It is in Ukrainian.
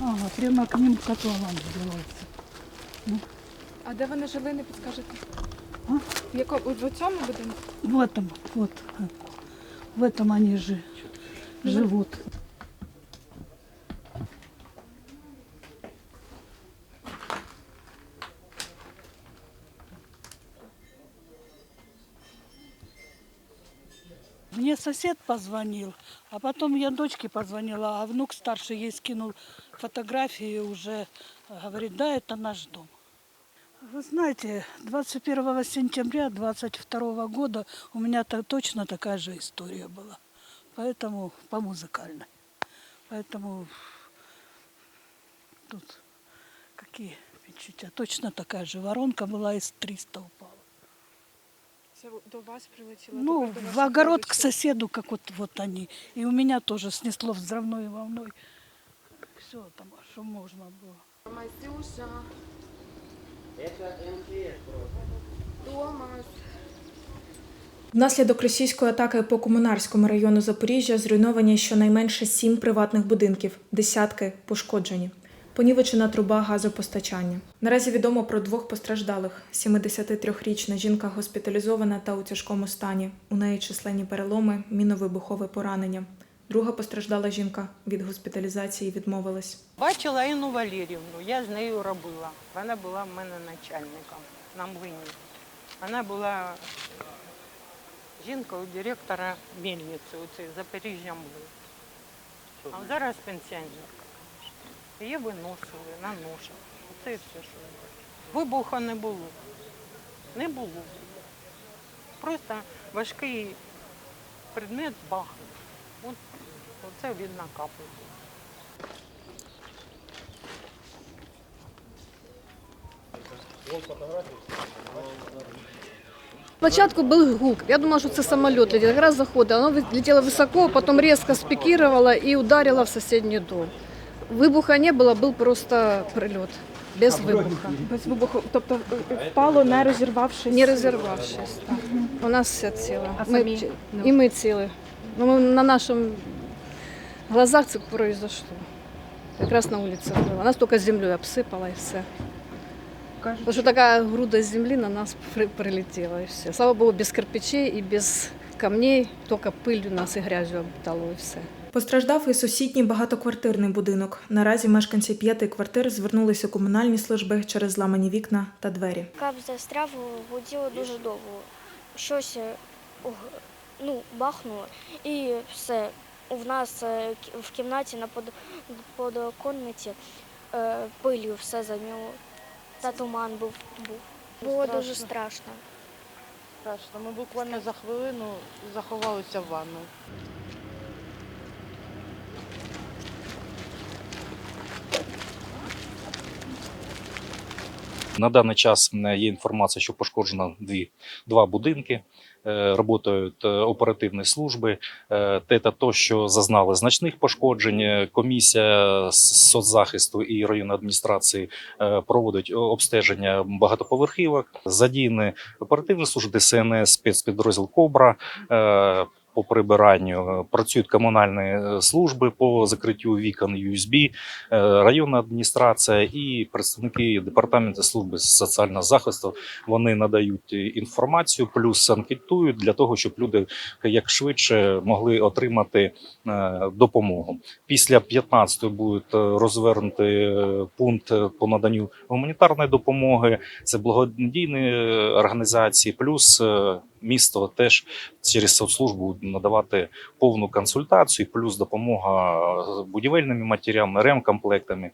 Ага, прямо к ним котлован вбивается. А де вони жили, не підскажете? А? В якому в цьому будинку? В этом, вот, э, в этом они же живут. Мне сосед позвонил, а потом я дочке позвонила, а внук старший ей скинул фотографии уже э, говорит, да, это наш дом. Вы знаете, 21 сентября 22 года у меня то точно такая же история была. Поэтому по музыкальной. Поэтому тут какие впечатления. Точно такая же воронка была из 300 упала. Це до вас прилетіло? Ну, до в огород к соседу, как вот, вот они. И у меня тоже снесло взрывной волной. Все там, что можно было. Масюша. Томас. Внаслідок російської атаки по комунарському району Запоріжжя зруйновані щонайменше сім приватних будинків, десятки пошкоджені. Понівечена труба газопостачання. Наразі відомо про двох постраждалих: 73-річна жінка госпіталізована та у тяжкому стані. У неї численні переломи, міновибухове поранення. Друга постраждала жінка від госпіталізації відмовилась. Бачила Інну Валерівну, я з нею робила. Вона була в мене начальником на млині. Вона була жінкою директора мельниці, оцей Запоріжжя млин. А зараз пенсіонерка. Її виносили на ношах. Оце і все, що я бачу. Вибуху не було. Не було. Просто важкий предмет бахнув. От, оце видно капає. Спочатку був гук. Я думала, що це самоліт летить. Якраз заходить. Воно летіло високо, потім різко спікірувало і ударило в сусідній дом. Вибуха не було, був просто прильот. Без вибуха. Без вибуху, тобто е, впало, не розірвавшись. Не розірвавшись. Так. У нас все ціле. А Ми, самі? і ми цілі. Ну, ми на нашому глазах це произошло. Якраз на вулиці було. Нас тільки землею обсипало і все. Кажуть, Тому що така груда землі на нас при- прилетіла і все. Слава Богу, без кирпичей і без камней, тільки пилью нас і грязю обдало і все. Постраждав і сусідній багатоквартирний будинок. Наразі мешканці п'яти квартир звернулися у комунальні служби через зламані вікна та двері. Кап застряв, гуділо дуже довго. Щось е, ну, бахнуло і все. В нас е, в кімнаті на под- подоконниці е, пилью все зайняло. Та туман був. був. Було дуже страшно. Страшно. Ми буквально за хвилину заховалися в ванну. На даний час є інформація, що пошкоджено дві, два будинки. Е, Роботають е, оперативні служби. Е, Те та то, що зазнали значних пошкоджень. Комісія соцзахисту і районної адміністрації проводить обстеження багатоповерхівок. Задіяні оперативні служби ДСНС, спецпідрозділ Кобра. По прибиранню Е, працюють комунальні е, служби по закриттю вікон USB, е, районна адміністрація і представники департаменту служби соціального захисту. Вони надають інформацію, плюс анкетують для того, щоб люди як швидше могли отримати допомогу. Після 15 буде е, розвернути пункт по наданню гуманітарної допомоги. Це благодійні організації, плюс місто теж через соцслужбу надавати повну консультацію, плюс допомога будівельними матеріалами, ремкомплектами.